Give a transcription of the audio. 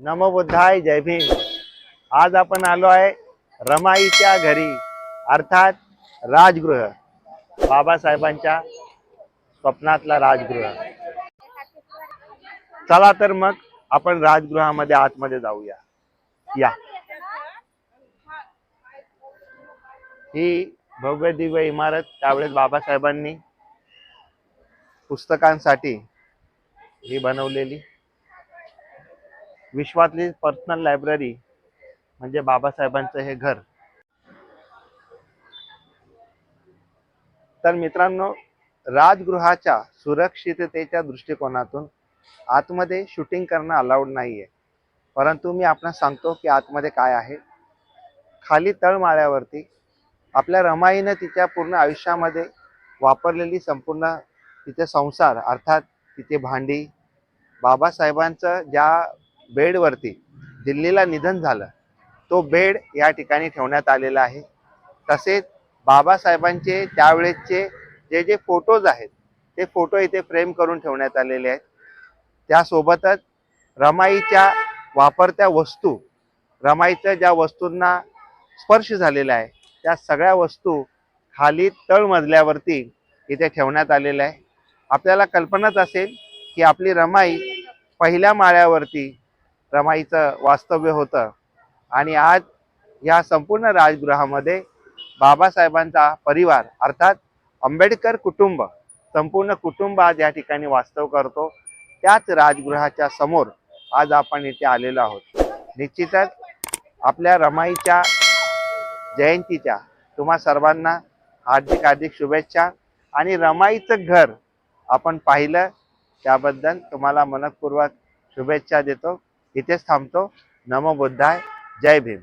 नमो बुद्धाय जय भीम. आज आपण आलो आहे रमाईच्या घरी अर्थात राजगृह बाबासाहेबांच्या स्वप्नातला राजगृह. चला तर मग आपण राजगृहामध्ये आतमध्ये जाऊया. या. ही भव्य दिव्य इमारत त्यावेळेस बाबासाहेबांनी पुस्तकांसाठी ही बनवलेली. विश्वातली पर्सनल लायब्ररी म्हणजे बाबासाहेबांचं हे घर. तर मित्रांनो राजगृहाच्या सुरक्षिततेच्या दृष्टिकोनातून आतमध्ये शूटिंग करणं अलाउड नाही आहे परंतु मी आपणास सांगतो की आतमध्ये काय आहे. खाली तळमाळ्यावरती आपल्या रमाईनं तिच्या पूर्ण आयुष्यामध्ये वापरलेली संपूर्ण तिचे संसार अर्थात तिचे भांडी बाबासाहेबांचं ज्या बेडवरती दिल्लीला निधन झालं. तो बेड या ठिकाणी ठेवण्यात आलेला आहे. तसेच बाबासाहेबांचे त्यावेळेसचे जे जे फोटोज आहेत ते फोटो इथे फ्रेम करून ठेवण्यात आलेले आहेत. त्यासोबतच रमाईच्या वापरत्या वस्तू रमाईच्या ज्या वस्तूंना स्पर्श झालेला आहे त्या सगळ्या वस्तू खाली तळमजल्यावरती इथे ठेवण्यात आलेल्या आहे आपल्याला कल्पनाच असेल की आपली रमाई पहिल्या माळ्यावरती रमाईचं वास्तव्य होतं. आणि आज या संपूर्ण राजगृहामध्ये बाबासाहेबांचा परिवार अर्थात आंबेडकर कुटुंब संपूर्ण कुटुंब आज या ठिकाणी वास्तव करतो. त्याच राजगृहाच्या समोर आज आपण इथे आलेलो आहोत. निश्चितच आपल्या रमाईच्या जयंतीच्या तुम्हा सर्वांना हार्दिक हार्दिक शुभेच्छा. आणि रमाईचं घर आपण पाहिलं त्याबद्दल तुम्हाला मनपूर्वक शुभेच्छा देतो. इथेच थांबतो नमो बुद्धाय जय भीम